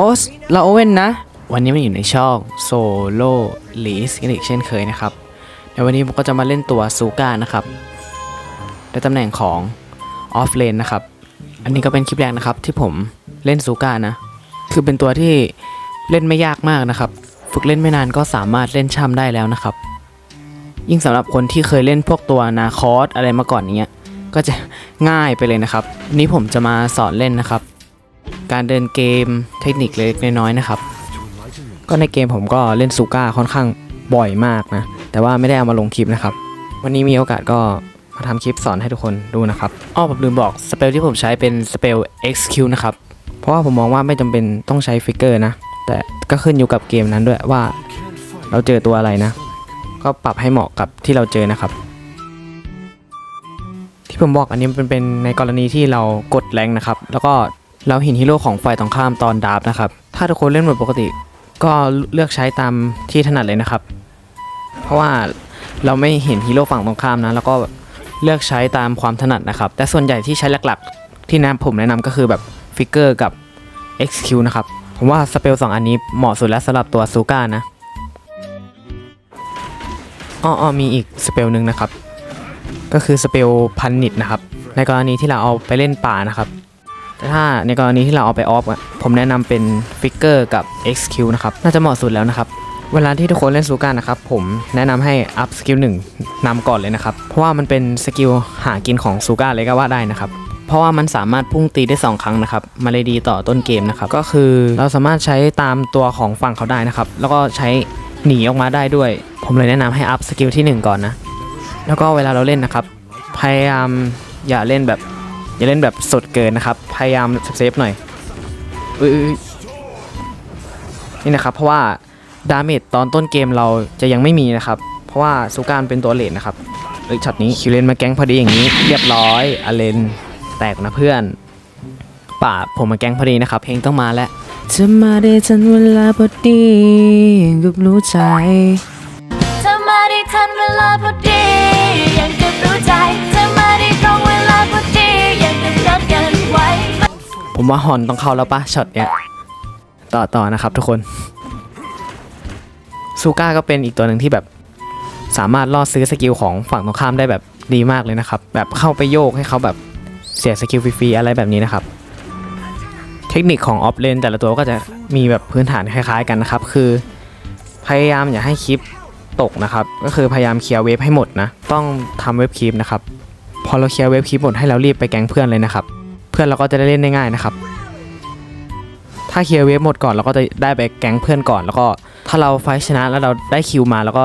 โอ้เราโอเว่นนะ วันนี้มันอยู่ในช่องโซโล่ลีสกันอีกเช่นเคยนะครับ ในวันนี้ผมก็จะมาเล่นตัวซูก้านะครับในตำแหน่งของออฟเลนนะครับ อันนี้ก็เป็นคลิปแรกนะครับที่ผมเล่นซูก้านะ คือเป็นตัวที่เล่นไม่ยากมากนะครับ ฝึกเล่นไม่นานก็สามารถเล่นช่ำได้แล้วนะครับ ยิ่งสำหรับคนที่เคยเล่นพวกตัวนาคอสอะไรมาก่อนเนี้ยก็จะง่ายไปเลยนะครับ นี้ผมจะมาสอนเล่นนะครับ การเดินเกมเทคนิคเล็กน้อยนะครับ ก็ในเกมผมก็เล่นซูก้าค่อนข้างบ่อยมากนะ แต่ว่าไม่ได้เอามาลงคลิปนะครับ วันนี้มีโอกาสก็มาทำคลิปสอนให้ทุกคนดูนะครับ อ้อผมลืมบอกสเปลที่ผมใช้เป็นสเปล XQ นะครับ เพราะว่าผมมองว่าไม่จำเป็นต้องใช้ฟิกเกอร์นะ แต่ก็ขึ้นอยู่กับเกมนั้นด้วยว่าเราเจอตัวอะไรนะ ก็ปรับให้เหมาะกับที่เราเจอนะครับ ที่ผมบอกอันนี้มันเป็นในกรณีที่เรากดแรงนะครับ แล้วก็ เราเห็นฮีโร่ของฝ่ายตรงข้ามตอนดาบนะครับ ถ้าทุกคนเล่นหมดปกติ ก็เลือกใช้ตามที่ถนัดเลยนะครับ เพราะว่าเราไม่เห็นฮีโร่ฝั่งตรงข้ามนะ แล้วก็เลือกใช้ตามความถนัดนะครับ แต่ส่วนใหญ่ที่ใช้หลักๆ ที่นะผมแนะนำก็คือแบบฟิกเกอร์กับ XQ นะครับ ผมว่าสเปลสองอันนี้เหมาะสุดแล้วสำหรับตัวซูก้านะอ้อออมีอีกสเปลหนึ่งนะครับ ก็คือสเปลพันนิดนะครับ ในกรณีที่เราเอาไปเล่นป่านะครับ แต่ถ้าในกรณีที่เราเอาไปออฟอะผมแนะนำเป็นฟิกเกอร์กับ XQ นะครับ น่าจะเหมาะสุดแล้วนะครับ เวลาที่ทุกคนเล่นซูการนะครับผมแนะนำให้อัพสกิลหนึ่งนำก่อนเลยนะครับ เพราะว่ามันเป็นสกิลหากินของซูการเลยก็ว่าได้นะครับเพราะว่ามันสามารถพุ่งตีได้ 2 ครั้งนะครับ มาเลยดีต่อต้นเกมนะครับ ก็คือเราสามารถใช้ตามตัวของฝั่งเขาได้นะครับ แล้วก็ใช้หนีออกมาได้ด้วย ผมเลยแนะนำให้อัพสกิลที่หนึ่งก่อนนะ แล้วก็เวลาเราเล่นนะครับ พยายามอย่าเล่นแบบ อย่าเล่นแบบสดเกินนะครับ พยายามเซฟหน่อยอุ๊ยนี่นะครับ เพราะว่าดาเมจตอนต้นเกมเราจะยังไม่มีนะครับ เพราะว่าซูการเป็นตัวเลนนะครับเอ้ยช็อตนี้คิวเลนมาแก๊งพอดีอย่างนี้ เรียบร้อยอเลนแตกนะเพื่อน ป่าผมมาแก๊งพอดีนะครับ เพลงต้องมาแล้วจะมาได้ทันเวลาพอดีกับรู้ใจเธอมาได้ทันเวลาพอดียังกับรู้ใจ ผมว่าฮอนต้องเข้าแล้วปะช็อตเนี้ยต่อต่อนะครับทุกคนซูก้าก็เป็นอีกตัวหนึ่งที่แบบสามารถล่อซื้อสกิลของฝั่งตรงข้ามได้แบบดีมากเลยนะครับ แบบเข้าไปโยกให้เขาแบบเสียสกิลฟรีๆอะไรแบบนี้นะครับ เทคนิคของออฟเลนแต่ละตัวก็จะมีแบบพื้นฐานคล้ายๆกันนะครับ คือพยายามอย่าให้คลิปตกนะครับ ก็คือพยายามเคลียร์เวฟให้หมดนะ ต้องทำเว็บคลิปนะครับ พอเราเคลียร์เว็บคลิปหมดให้เรารีบไปแก๊งเพื่อนเลยนะครับ พื่อนเราก็จะได้เล่นได้ง่ายนะครับ ถ้าเคลียร์เวฟหมดก่อนเราก็จะได้ไปแก๊งเพื่อนก่อน แล้วก็ถ้าเราไฟท์ชนะแล้วเราได้คิวมา แล้วก็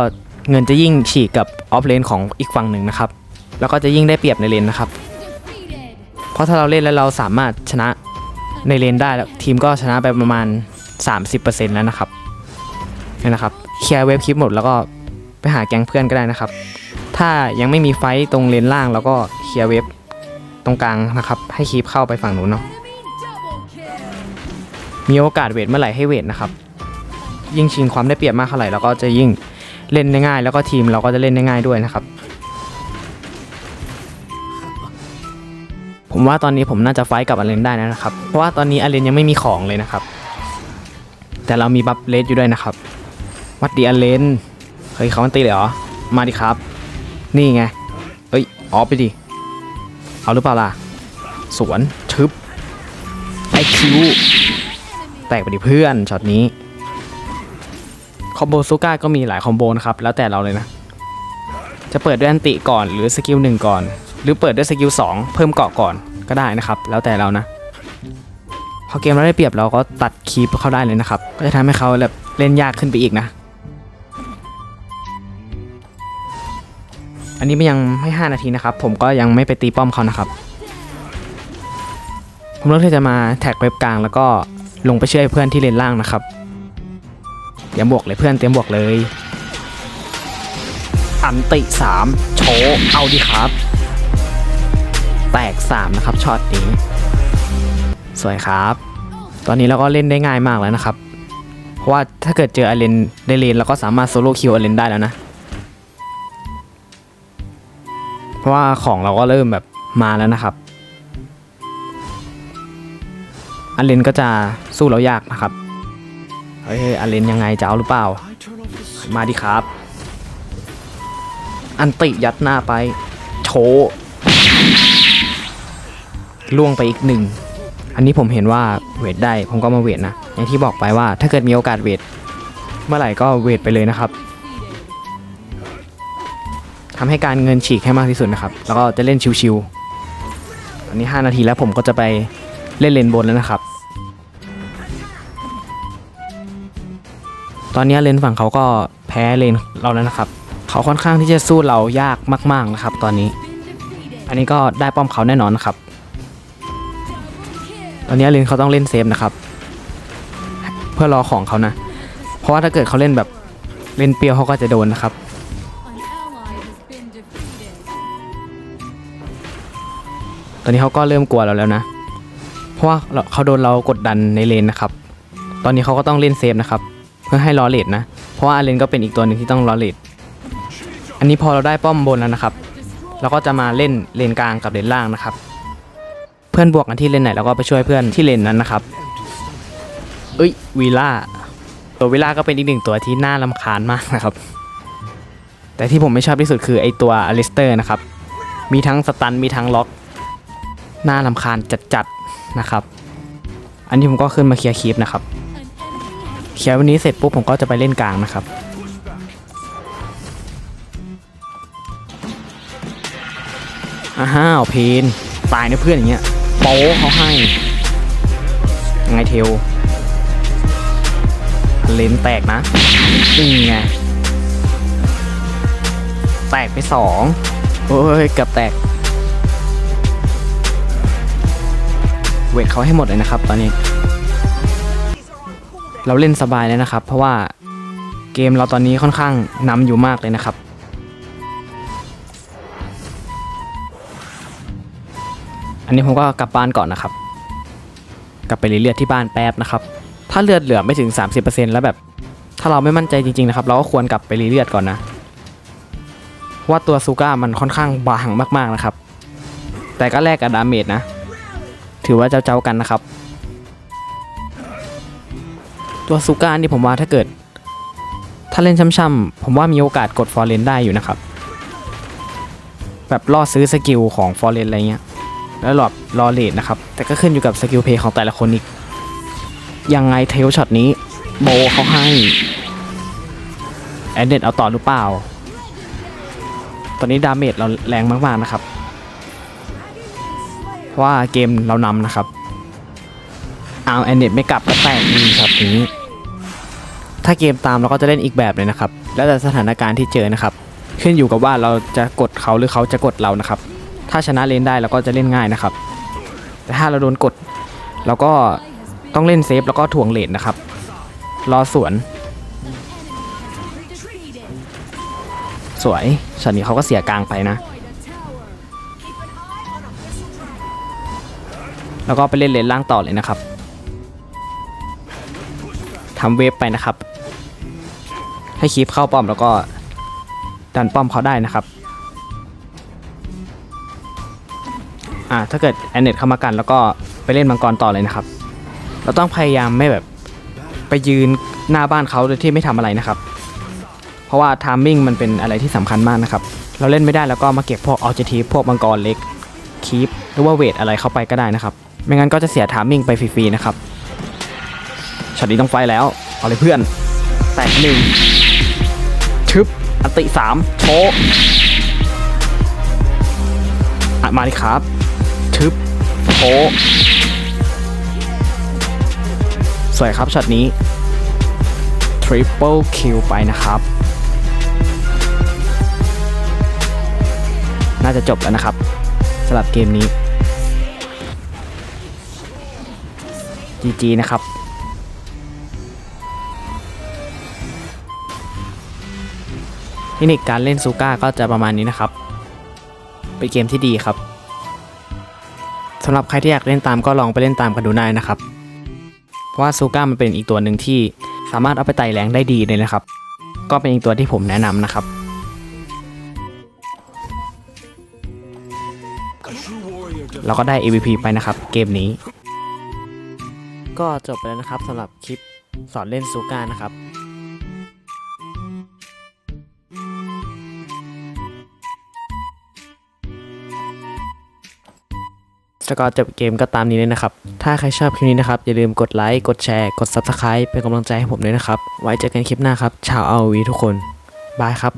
เงินจะยิ่งฉีกกับออฟเลนของอีกฝั่งหนึ่งนะครับ แล้วก็จะยิ่งได้เปรียบในเลนนะครับ เพราะถ้าเราเล่นแล้วเราสามารถชนะในเลนได้แล้วทีมก็ชนะไปประมาณ 30%แล้วนะครับนี่นะครับเคลียร์เวฟคลิปหมดแล้วก็ไปหาแก๊งเพื่อนก็ได้นะครับ ถ้ายังไม่มีไฟท์ตรงเลนล่างแล้วก็เคลียร์เวฟ ตรงกลางนะครับ ให้คีปเข้าไปฝั่งนู้นเนาะมีโอกาสเวทเมื่อไหร่ให้เวทนะครับ ยิ่งชิงความได้เปรียบมากเท่าไหร่เราก็จะยิ่งเล่นได้ง่าย แล้วก็ทีมเราก็จะเล่นได้ง่ายด้วยนะครับ ผมว่าตอนนี้ผมน่าจะไฟกับอเลนได้นะครับ เพราะว่าตอนนี้อเลนยังไม่มีของเลยนะครับ แต่เรามีบัฟเลสอยู่ด้วยนะครับวัดดีอเลนเฮ้ยเขามันตีเลยเหรอมาดิครับ นี่ไงเอ้ยออฟไปดิ เอาหรือเปล่าล่ะ สวนชึบไอคิวแตกไปดิเพื่อนช็อตนี้ คอมโบซูก้าก็มีหลายคอมโบนะครับ แล้วแต่เราเลยนะ จะเปิดด้วยอันติก่อนหรือสกิลหนึ่งก่อน หรือเปิดด้วยสกิลสองเพิ่มเกาะก่อนก็ได้นะครับ แล้วแต่เรานะพอเกมเราได้เปรียบเราก็ตัดคีปเข้าได้เลยนะครับ ก็จะทำให้เขาแบบเล่นยากขึ้นไปอีกนะ อันนี้มันยังไม่ 5 นาทีนะครับ ผมก็ยังไม่ไปตีป้อมเขานะครับ ผมเลือกที่จะมาแท็กเว็บกลางแล้วก็ลงไปช่วยเพื่อนที่เลนล่างนะครับเตรียมบวกเลยเพื่อนเตรียมบวกเลย อันติ 3 โชว์เอาดีครับ แตก 3 นะครับช็อตนี้ สวยครับ ตอนนี้เราก็เล่นได้ง่ายมากแล้วนะครับ เพราะว่าถ้าเกิดเจออเลนได้เลนเราก็สามารถโซโล่คิวอเลนได้แล้วนะ เพราะว่าของเราก็เริ่มแบบมาแล้วนะครับอันเลนก็จะสู้เรายากนะครับเฮ้ยอาเลนยังไงจะเอาหรือเปล่า มาดิครับ อันติยัดหน้าไป โชว์ล่วงไปอีกหนึ่ง อันนี้ผมเห็นว่าเวทได้ผมก็มาเวทนะ อย่างที่บอกไปว่าถ้าเกิดมีโอกาสเวท เมื่อไหร่ก็เวทไปเลยนะครับ ทำให้การเงินฉีกให้มากที่สุดนะครับ แล้วก็จะเล่นชิวๆตอนนี้ 5 นาทีแล้วผมก็จะไปเล่นเลนบนแล้วนะครับ ตอนนี้เลนฝั่งเขาก็แพ้เลนเราแล้วนะครับ เขาค่อนข้างที่จะสู้เรายากมากๆนะครับ ตอนนี้ อันนี้ก็ได้ป้อมเขาแน่นอนนะครับ ตอนนี้เลนเขาต้องเล่นเซฟนะครับ เพื่อรอของเขานะ เพราะว่าถ้าเกิดเขาเล่นแบบเล่นเปรียวเขาก็จะโดนนะครับ ตอนนี้เขาก็เริ่มกลัวเราแล้วนะ เพราะว่าเขาโดนเรากดดันในเลนนะครับ ตอนนี้เขาก็ต้องเล่นเซฟนะครับ เพื่อให้ล้อเลดนะ เพราะว่าอาเลนก็เป็นอีกตัวหนึ่งที่ต้องล้อเลดอันนี้พอเราได้ป้อมบนแล้วนะครับเราก็จะมาเล่นเลนกลางกับเลนล่างนะครับ เพื่อนบวกกันที่เลนไหนเราก็ไปช่วยเพื่อนที่เลนนั้นนะครับ เอ้ยวีล่าตัววีล่าก็เป็นอีกหนึ่งตัวที่น่ารำคาญมากนะครับ แต่ที่ผมไม่ชอบที่สุดคือไอตัวอลิสเตอร์นะครับ มีทั้งสตันมีทั้งล็อก น่ารำคาญจัดๆนะครับ อันนี้ผมก็ขึ้นมาเคลียร์คลิปนะครับ เคลียร์วันนี้เสร็จปุ๊บผมก็จะไปเล่นกลางนะครับอ้าวเพนตายนะเพื่อนอย่างเงี้ยโป๊เขาให้ยังไงเทลเลนแตกนะนี่ไงแตกไปสองโอ้ยเกือบแตก เวทเขาให้หมดเลยนะครับ ตอนนี้ เราเล่นสบายเลยนะครับ เพราะว่าเกมเราตอนนี้ค่อนข้างนำอยู่มากเลยนะครับ อันนี้ผมก็กลับบ้านก่อนนะครับ กลับไปรีเลือดที่บ้านแป๊บนะครับ ถ้าเลือดเหลือไม่ถึง 30%แล้วแบบ ถ้าเราไม่มั่นใจจริงๆนะครับ เราก็ควรกลับไปรีเลือดก่อนนะเพราะว่าตัวซูก้ามันค่อนข้างบางมากๆนะครับ แต่ก็แลกกับดาเมจนะ ถือว่าเจ้าๆกันนะครับ ตัวซูก้านี่ผมว่าถ้าเกิด ถ้าเล่นช่ำๆผมว่ามีโอกาสกดฟอร์เรนได้อยู่นะครับ แบบล่อซื้อสกิลของฟอร์เรนอะไรเงี้ยแล้วหลอดรอเลดนะครับ แต่ก็ขึ้นอยู่กับสกิลเพย์ของแต่ละคนอีก ยังไงเทลช็อตนี้โบเขาให้แอนเดดเอาต่อหรือเปล่า ตอนนี้ดาเมจเราแรงมากๆนะครับ เพราะว่าเกมเรานำนะครับเอาแอนเดดไม่กลับก็แตกดีช็อตนี้ ถ้าเกมตามเราก็จะเล่นอีกแบบเลยนะครับ แล้วแต่สถานการณ์ที่เจอนะครับ ขึ้นอยู่กับว่าเราจะกดเขาหรือเขาจะกดเรานะครับ ถ้าชนะเลนได้เราก็จะเล่นง่ายนะครับ แต่ถ้าเราโดนกดเราก็ต้องเล่นเซฟแล้วก็ถ่วงเลนนะครับ รอสวน สวยช็อตนี้เขาก็เสียกลางไปนะ แล้วก็ไปเล่นเลนล่างต่อเลยนะครับทำเวฟไปนะครับ ให้คีปเข้าป้อมแล้วก็ดันป้อมเขาได้นะครับอ่าถ้าเกิดแอนเนตเข้ามากัน แล้วก็ไปเล่นมังกรต่อเลยนะครับ เราต้องพยายามไม่แบบไปยืนหน้าบ้านเขาโดยที่ไม่ทำอะไรนะครับ เพราะว่าทามมิ่งมันเป็นอะไรที่สำคัญมากนะครับ เราเล่นไม่ได้แล้วก็มาเก็บพวกออ j จ c ีพวกมังกรเล็กคีปหรือว่าเวทอะไรเข้าไปก็ได้นะครับ ไม่งั้นก็จะเสียทามมิ่งไปฟรีๆนะครับช็อตนี้ต้องไฟแล้ว เอาเลยเพื่อน แตกหนึ่งชึบอันติสามโชว์อะมาดิครับชึบโชว์สวยครับช็อตนี้ Triple Kill ไปนะครับ น่าจะจบแล้วนะครับสำหรับเกมนี้ GG นะครับเทคนิคการเล่นซูก้าก็จะประมาณนี้นะครับ เป็นเกมที่ดีครับสำหรับใครที่อยากเล่นตามก็ลองไปเล่นตามกันดูได้นะครับ เพราะว่าซูก้ามันเป็นอีกตัวหนึ่งที่สามารถเอาไปไต่แรงได้ดีเลยนะครับ ก็เป็นอีกตัวที่ผมแนะนำนะครับเราก็ได้ AVP ไปนะครับ เกมนี้ ก็จบไปแล้วนะครับสำหรับคลิปสอนเล่นซูก้านะครับสกอร์จบเกมก็ตามนี้เลยนะครับ ถ้าใครชอบคลิปนี้นะครับ อย่าลืมกดไลค์ กดแชร์ กด Subscribe เป็นกำลังใจให้ผมด้วยนะครับ ไว้เจอกันคลิปหน้าครับ ชาวอาวีทุกคน บายครับ